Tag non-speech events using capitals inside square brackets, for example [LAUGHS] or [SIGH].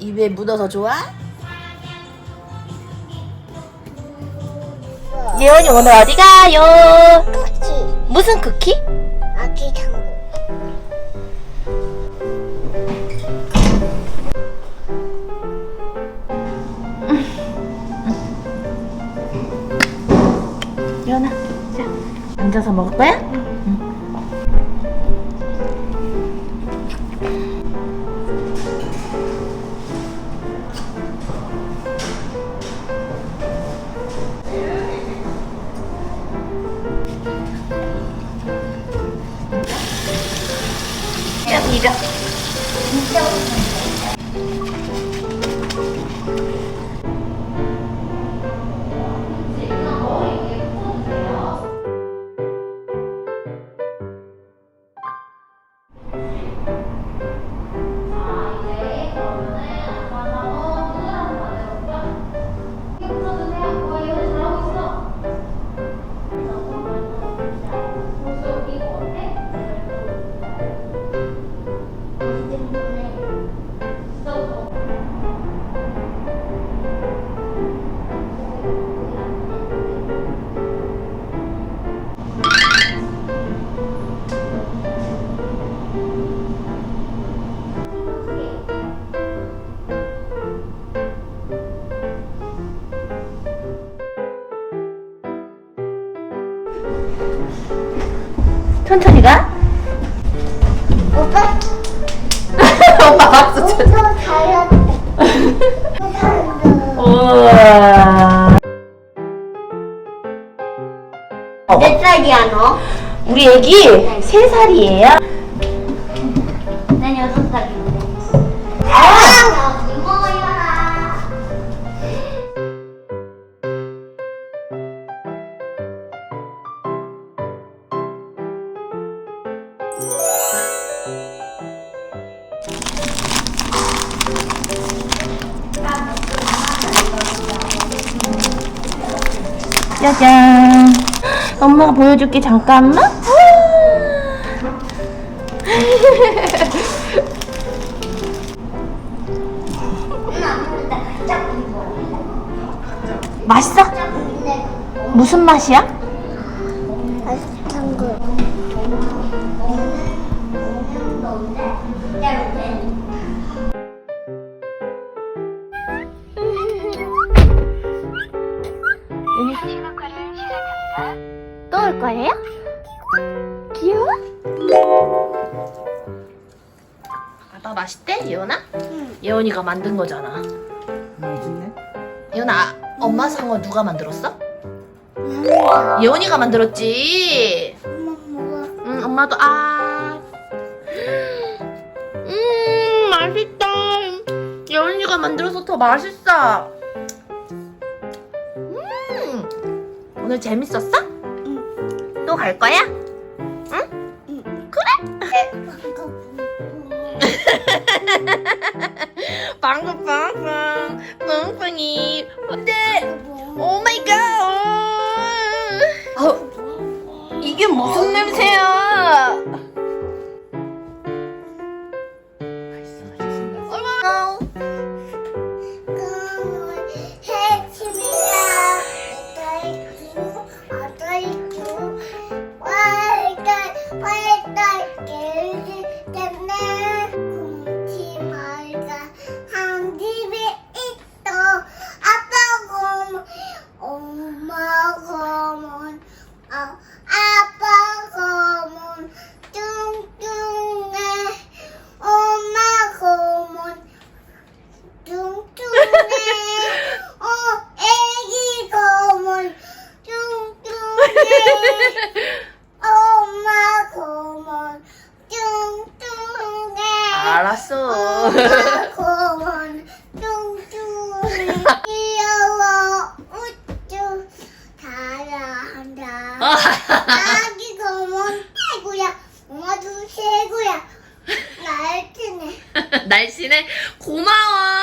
입에 묻어서 좋아? 예원이 오늘 어디 가요? 쿠키 무슨 쿠키? 아기 당구 [LAUGHS] 예원아, 자, 앉아서 먹을 거야? 要不 천천히 가. 오빠 [LAUGHS] 오빠 박수 쳐. 오빠 잘했대 우와. 몇 살이야 너? 우리 애기 세 살이에요. 짜잔. 엄마가 보여줄게 잠깐만. [LAUGHS] 맛있어? 무슨 맛이야? 거예요? 귀여워? 아빠 맛있대? 예원아? 예원이가 만든 거잖아. 맛있네. 예원아, 아, 엄마 상어 누가 만들었어? 예원이가 만들었지. 엄마 먹어 응, 엄마도 아. 음, 맛있다. 예원이가 만들어서 더 맛있어. 음, 오늘 재밌었어? 응. 또갈 거야? 응? 그래? 방금 방금 뿡뿡이. 근데 오 마이 갓. 어, 이게 무슨 냄새야? 엄마 고문 아, 아빠 고문 뚱뚱해. 엄마 고문 뚱뚱해. 어 애기 고문 뚱뚱해. 엄마 고문 뚱뚱해. 알았어. 엄마 고문 뚱뚱해 귀여워 우쭈 잘한다 아기 고문 최고야 엄마도 최고야 날씬해 [LAUGHS] 날씬해. 고마워.